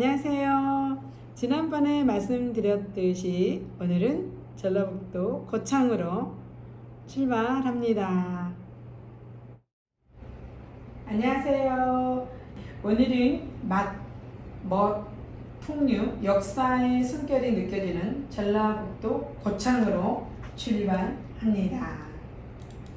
안녕하세요. 지난번에 말씀드렸듯이 오늘은 전라북도 고창으로 출발합니다. 안녕하세요. 오늘은 맛, 멋, 풍류, 역사의 숨결이 느껴지는 전라북도 고창으로 출발합니다.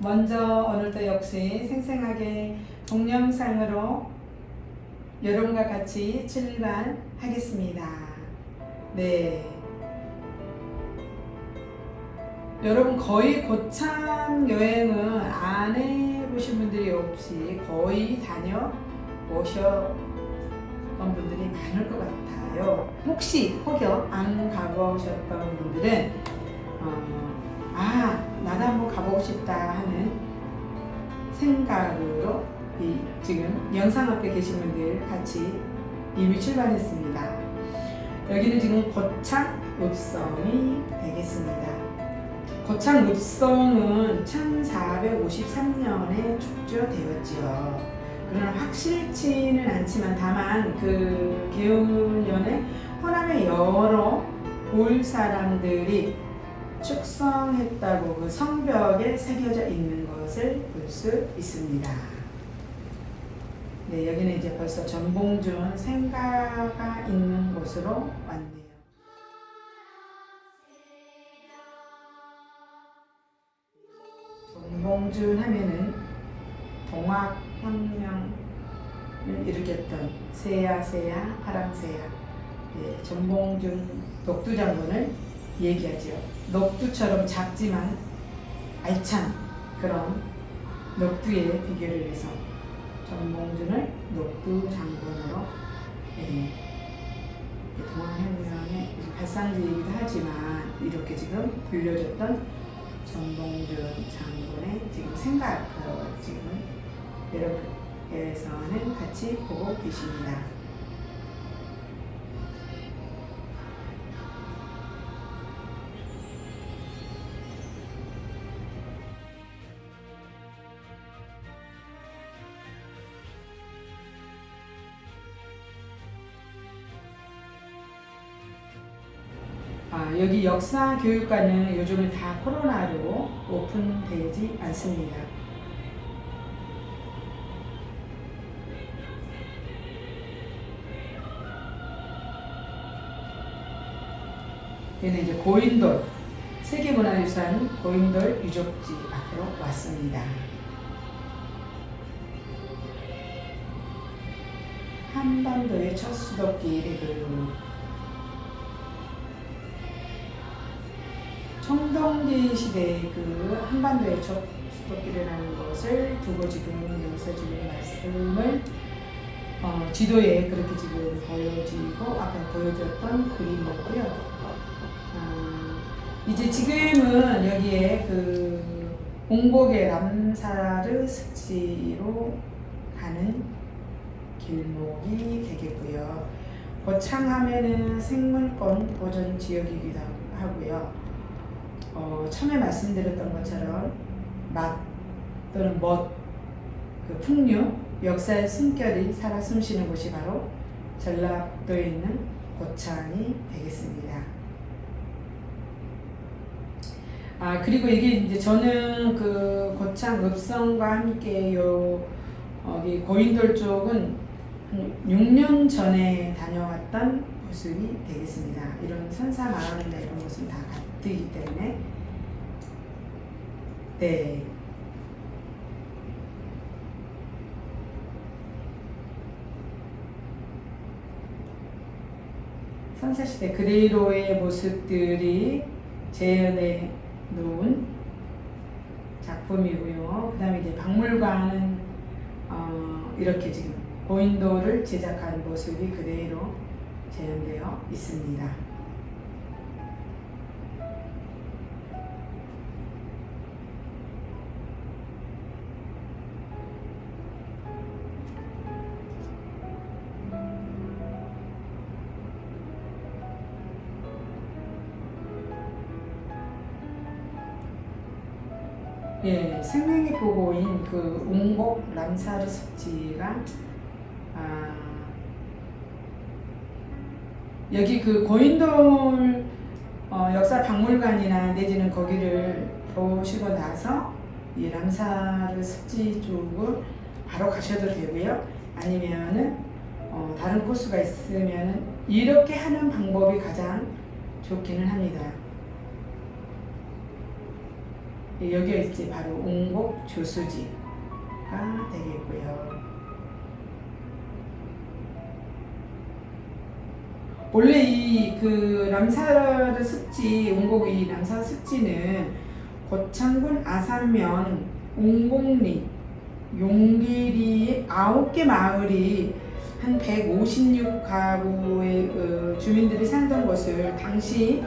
먼저 오늘도 역시 생생하게 동영상으로 여러분과 같이 출발하겠습니다. 네. 여러분 거의 고창 여행은 안 해보신 분들이 없이 거의 다녀 오셨던 분들이 많을 것 같아요. 혹시 혹여 안 가보셨던 분들은 어, 아 나도 한번 가보고 싶다 하는 생각으로 이 지금 영상 앞에 계신 분들 같이 이미 출발했습니다. 여기는 지금 고창 읍성이 되겠습니다. 고창 읍성은 1453년에 축조되었지요. 그러나 확실치는 않지만 다만 그 개운년에 호남의 여러 올 사람들이 축성했다고 그 성벽에 새겨져 있는 것을 볼 수 있습니다. 네, 여기는 이제 벌써 전봉준 생가가 있는 곳으로 왔네요. 전봉준 하면은 동학혁명을 일으켰던 세야세야 파랑세야 네, 전봉준 녹두 장군을 얘기하죠. 녹두처럼 작지만 알찬 그런 녹두에 비교를 해서 전봉준을 녹두 장군으로 예, 동학혁명의 발상지이기도 하지만 이렇게 지금 불려졌던 전봉준 장군의 지금 생각을 지금 여러분께서는 같이 보고 계십니다. 아, 여기 역사 교육과는 요즘은 다 코로나로 오픈되지 않습니다. 얘는 이제 고인돌 세계문화유산 고인돌 유적지 앞으로 왔습니다. 한반도의 첫 수도끼리 그 청동기 시대의 그 한반도의 첫 수도끼리라는 것을 두고 지금 여기서 지금 말씀을 어, 지도에 그렇게 지금 보여지고 아까 보여줬던 그림이고요. 어, 이제 지금은 여기에 그 공복의 람사르 습지로 가는 길목이 되겠고요. 고창하면은 생물권 보존 지역이기도 하고요. 어, 처음에 말씀드렸던 것처럼 맛 또는 멋, 그 풍류, 역사의 숨결이 살아 숨쉬는 곳이 바로 전라도에 있는 고창이 되겠습니다. 아 그리고 이게 이제 저는 그 고창 읍성과 함께 요 여기 고인돌 쪽은 한 6년 전에 다녀왔던 모습이 되겠습니다. 이런 선사 마을이나 이런 곳은 다 같기 때문에 네. 선사시대 그대로의 모습들이 재현해 놓은 작품이고요. 그 다음에 이제 박물관은 어, 이렇게 지금 고인돌을 제작한 모습이 그대로 재현되어 있습니다. 예, 생명의 보고인 그 웅곡 람사르 습지가 아, 여기 그 고인돌 어, 역사 박물관이나 내지는 거기를 보시고 나서 이 람사르 습지 쪽을 바로 가셔도 되고요. 아니면은 어, 다른 코스가 있으면은 이렇게 하는 방법이 가장 좋기는 합니다. 예, 여기가 이제 바로 옹곡 조수지가 되겠고요. 원래 이그 람사르 습지 옹곡 이 람사르 습지는 고창군 아산면 옹곡리 용길이 아홉 개 마을이 한 156가구의 어, 주민들이 살던 곳을 당시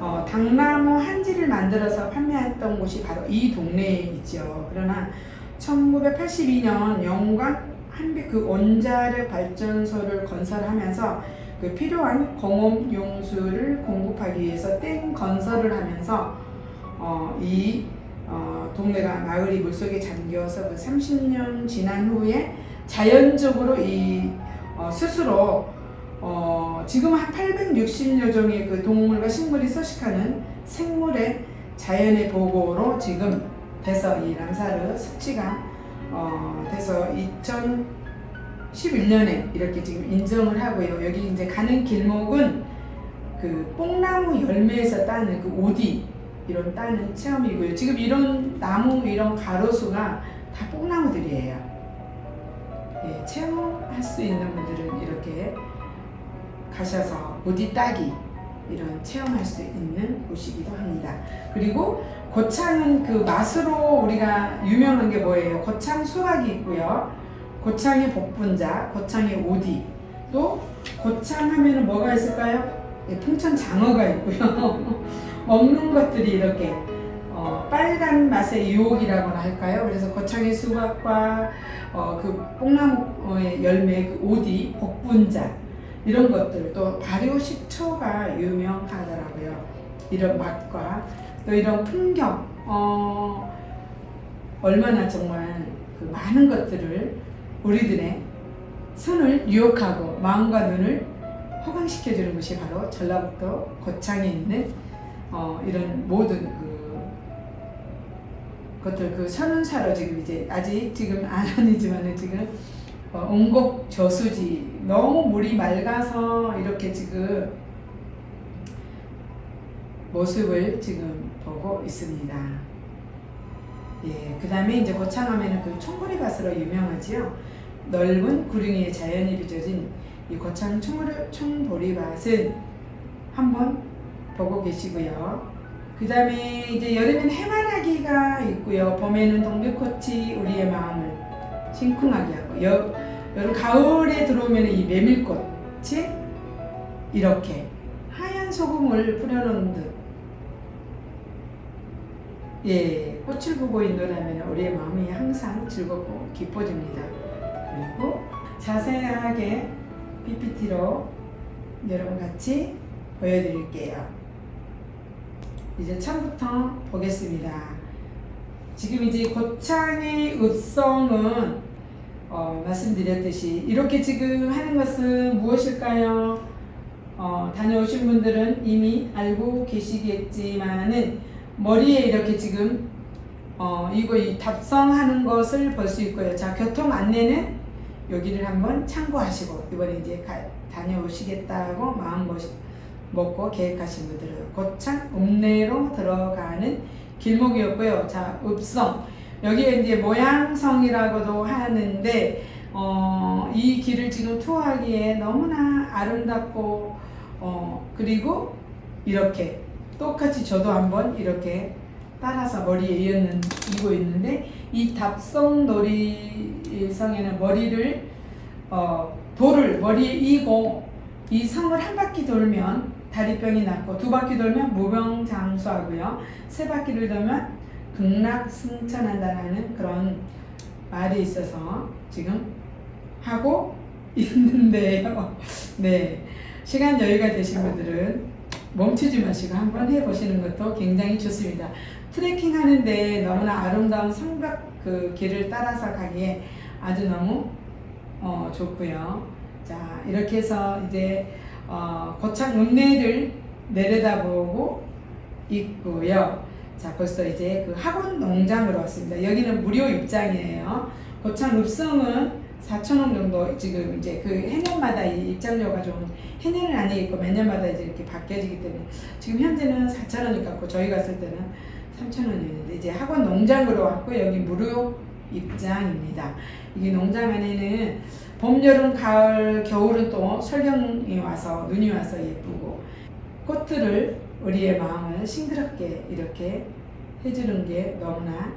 어, 당나무 한지를 만들어서 판매했던 곳이 바로 이 동네에 있죠. 그러나 1982년 영광 한빛 그 원자력 발전소를 건설하면서 그 필요한 공업 용수를 공급하기 위해서 댐 건설을 하면서 어, 이 어, 동네가 마을이 물속에 잠겨서 그 30년 지난 후에 자연적으로 이 어, 스스로 어, 지금 한 860여 종의 그 동물과 식물이 서식하는 생물의 자연의 보고로 지금 돼서 이 람사르 습지가 어, 돼서 2011년에 이렇게 지금 인정을 하고요. 여기 이제 가는 길목은 그 뽕나무 열매에서 따는 그 오디 이런 따는 체험이고요. 지금 이런 나무 이런 가로수가 다 뽕나무들이에요. 예, 체험할 수 있는 분들은 이렇게 가셔서 오디 따기 이런 체험할 수 있는 곳이기도 합니다. 그리고 고창은 그 맛으로 우리가 유명한 게 뭐예요? 고창 수박이 있고요. 고창의 복분자, 고창의 오디, 또 고창 하면은 뭐가 있을까요? 예, 풍천 장어가 있고요. 먹는 것들이 이렇게 어, 빨간 맛의 유혹이라고나 할까요? 그래서 고창의 수박과 어, 그 뽕나무의 열매, 그 오디, 복분자 이런 것들 또 발효 식초가 유명하더라고요. 이런 맛과 또 이런 풍경, 어, 얼마나 정말 그 많은 것들을 우리들의 손을 유혹하고 마음과 눈을 호강시켜주는 것이 바로 전라북도 고창에 있는 어, 이런 모든 그 것들 그 선운사로 지금 이제 아직 지금 안 아니지만은 지금 어, 옹곡 저수지 너무 물이 맑아서 이렇게 지금 모습을 지금 보고 있습니다. 예, 그 다음에 이제 고창하면은 그 총보리 밭으로 유명하지요. 넓은 구릉이의 자연이 빚어진 이 고창 총보리, 총보리 밭은 한번 보고 계시고요. 그 다음에 이제 여름엔 해바라기가 있고요. 봄에는 동백꽃이 우리의 마음을 심쿵하게 하고 여, 여름 가을에 들어오면 이 메밀꽃이 이렇게 하얀 소금을 뿌려놓은 듯 예, 꽃을 보고 있노라면 우리의 마음이 항상 즐겁고 기뻐집니다. 그리고 자세하게 PPT로 여러분 같이 보여드릴게요. 이제 처음부터 보겠습니다. 지금 이제 고창의 읍성은 어, 말씀드렸듯이 이렇게 지금 하는 것은 무엇일까요? 어, 다녀오신 분들은 이미 알고 계시겠지만은 머리에 이렇게 지금 어, 이거 이 답성하는 것을 볼 수 있고요. 자, 교통 안내는 여기를 한번 참고하시고 이번에 이제 가, 다녀오시겠다고 마음 먹, 먹고 계획하신 분들은 고창 읍내로 들어가는 길목이었고요. 자, 읍성 여기에 이제 모양성이라고도 하는데 어, 이 길을 지금 투어하기에 너무나 아름답고 어, 그리고 이렇게 똑같이 저도 한번 이렇게 따라서 머리에 이었는, 이고 있는데 이 답성놀이성에는 머리를 어, 돌을 머리에 이고 이 성을 한 바퀴 돌면 다리병이 낫고 두 바퀴 돌면 무병장수하고요 세 바퀴를 돌면 극락승천한다라는 그런 말이 있어서 지금 하고 있는데요. 네. 시간 여유가 되신 분들은 멈추지 마시고 한번 해보시는 것도 굉장히 좋습니다. 트레킹 하는데 너무나 아름다운 성벽 그 길을 따라서 가기에 아주 너무 어, 좋고요. 자, 이렇게 해서 이제 어, 고창 읍내를 내려다보고 있고요. 자, 벌써 이제 그 학원 농장으로 왔습니다. 여기는 무료 입장이에요. 고창 읍성은 4천원 정도 지금 이제 그 해년마다 이 입장료가 좀 해년은 아니겠고 몇 년마다 이제 이렇게 바뀌어지기 때문에 지금 현재는 4천원이 같고 저희 갔을 때는 3천원이었는데 이제 학원 농장으로 왔고 여기 무료 입장입니다. 이게 농장 안에는 봄, 여름, 가을, 겨울은 또 설경이 와서 눈이 와서 예쁘고 꽃들을 우리의 마음을 싱그럽게 이렇게 해주는 게 너무나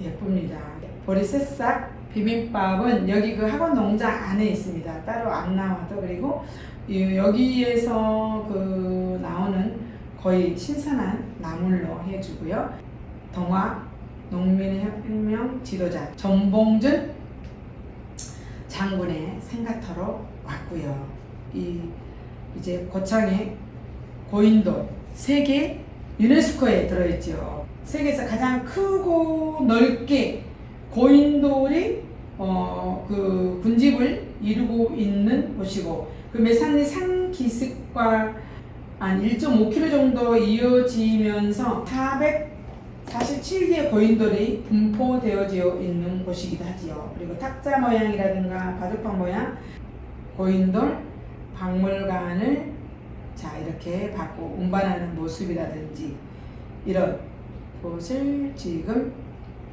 예쁩니다. 보리 새싹 비빔밥은 여기 그 학원 농장 안에 있습니다. 따로 안 나와도 그리고 이- 여기에서 그 나오는 거의 신선한 나물로 해주고요. 동화 농민혁명 지도자 전봉준 장군의 생가터로 왔고요. 이 이제 고창의 고인돌 세계 유네스코에 들어있죠. 세계에서 가장 크고 넓게 고인돌이 어, 그 군집을 이루고 있는 곳이고 그 매산리 산기슭과 한 1.5km 정도 이어지면서 447개의 고인돌이 분포되어져 있는 곳이기도 하지요. 그리고 탁자 모양이라든가 바둑판 모양 고인돌 박물관을 자 이렇게 받고 운반하는 모습이라든지 이런 곳을 지금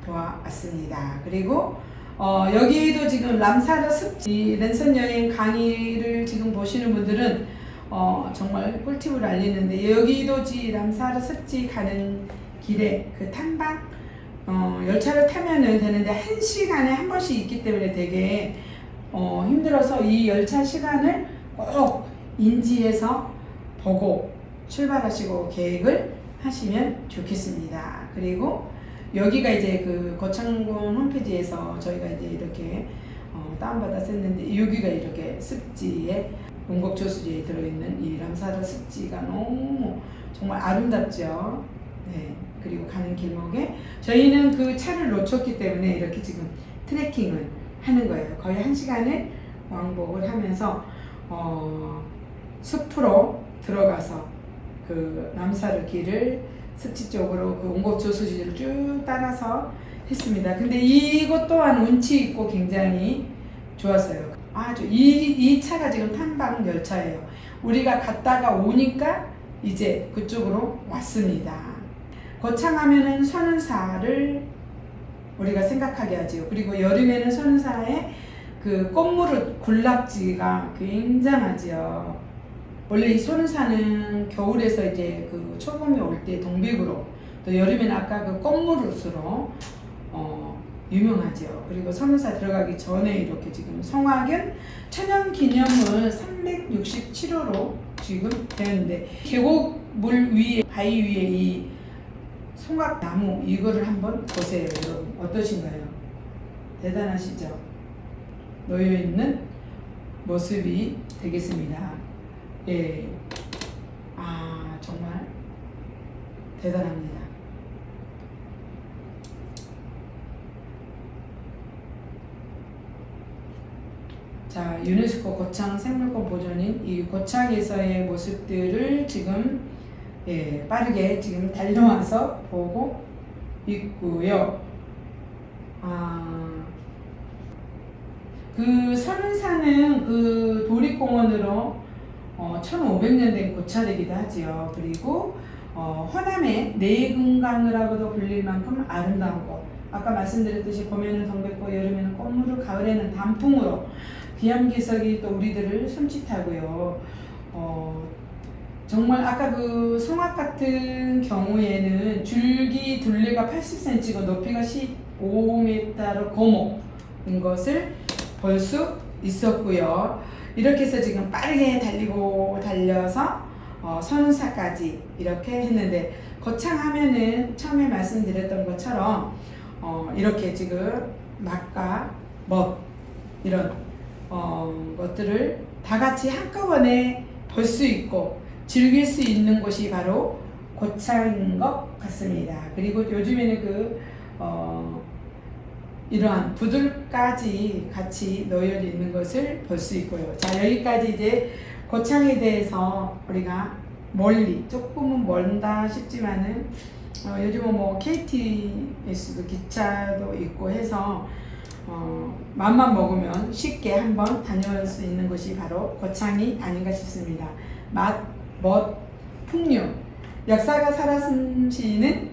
보아왔습니다. 그리고 어, 여기도 지금 람사르 습지 랜선 여행 강의를 지금 보시는 분들은 어, 정말 꿀팁을 알리는데 여기도 지 람사르 습지 가는 길에 그 탐방 어, 열차를 타면은 되는데 한 시간에 한 번씩 있기 때문에 되게 어, 힘들어서 이 열차 시간을 꼭 인지해서 보고 출발하시고 계획을 하시면 좋겠습니다. 그리고 여기가 이제 그 거창군 홈페이지에서 저희가 이제 이렇게 어, 다운받아 썼는데 여기가 이렇게 습지에 원곡 저수지에 들어있는 이 람사르 습지가 너무 정말 아름답죠. 네. 그리고 가는 길목에 저희는 그 차를 놓쳤기 때문에 이렇게 지금 트레킹을 하는 거예요. 거의 한 시간을 왕복을 하면서 어, 숲으로 들어가서 그 남사르 길을 습지 쪽으로 그 온곡 저수지를 쭉 따라서 했습니다. 근데 이것 또한 운치 있고 굉장히 좋았어요. 아주 이, 이 차가 지금 탐방 열차예요. 우리가 갔다가 오니까 이제 그쪽으로 왔습니다. 거창하면은 선운사를 우리가 생각하게 하지요. 그리고 여름에는 선운사에 그 꽃무릇 군락지가 굉장하지요. 원래 이 선운사는 겨울에서 이제 그 초봄이 올 때 동백으로 또 여름에는 아까 그 꽃무릇으로 어, 유명하지요. 그리고 선운사 들어가기 전에 이렇게 지금 성화견 천연 기념을 367호로 지금 되는데 계곡물 위에 바위 위에 이 송악나무 이거를 한번 보세요, 여러분. 어떠신가요? 대단하시죠? 놓여 있는 모습이 되겠습니다. 예. 아, 정말 대단합니다. 자, 유네스코 고창 생물권 보존인 이 고창에서의 모습들을 지금 예, 빠르게 지금 달려와서 보고 있고요. 아, 그 선운사는 그 도립공원으로 어, 1500년 된 고차되기도 하지요. 그리고 어, 호남의 내금강이라고도 불릴 만큼 아름다운 곳. 아까 말씀드렸듯이 봄에는 동백꽃, 여름에는 꽃무르, 가을에는 단풍으로 비암기석이 또 우리들을 손짓하고요. 어, 정말 아까 그 송악 같은 경우에는 줄기 둘레가 80cm고 높이가 15m로 고목인 것을 볼 수 있었고요. 이렇게 해서 지금 빠르게 달리고 달려서 어, 선운사까지 이렇게 했는데 거창하면은 처음에 말씀드렸던 것처럼 어, 이렇게 지금 막과 멋 이런 어, 것들을 다 같이 한꺼번에 볼 수 있고 즐길 수 있는 곳이 바로 고창인 것 같습니다. 그리고 요즘에는 그 어, 이러한 부들까지 같이 놓여 있는 것을 볼 수 있고요. 자 여기까지 이제 고창에 대해서 우리가 멀리 조금은 멀다 싶지만은 어, 요즘은 뭐 KTX도 기차도 있고 해서 어, 맘만 먹으면 쉽게 한번 다녀올 수 있는 곳이 바로 고창이 아닌가 싶습니다. 맛, 멋, 풍류, 역사가 살아 숨쉬는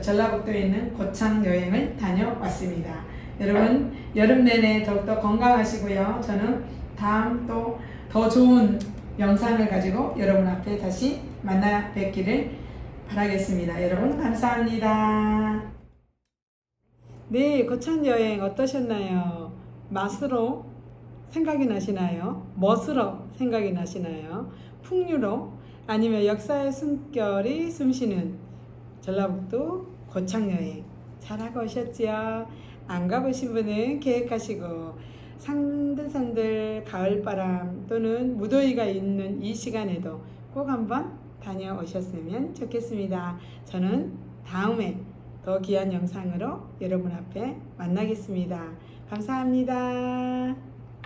전라북도에 있는 고창 여행을 다녀왔습니다. 여러분 여름 내내 더욱더 건강하시고요. 저는 다음 또 더 좋은 영상을 가지고 여러분 앞에 다시 만나 뵙기를 바라겠습니다. 여러분 감사합니다. 네, 고창 여행 어떠셨나요? 맛으로 생각이 나시나요? 멋으로 생각이 나시나요? 풍류로 아니면 역사의 숨결이 숨쉬는 전라북도 고창 여행 잘하고 오셨지요? 안 가보신 분은 계획하시고 산들산들 가을바람 또는 무더위가 있는 이 시간에도 꼭 한번 다녀오셨으면 좋겠습니다. 저는 다음에 더 귀한 영상으로 여러분 앞에 만나겠습니다. 감사합니다.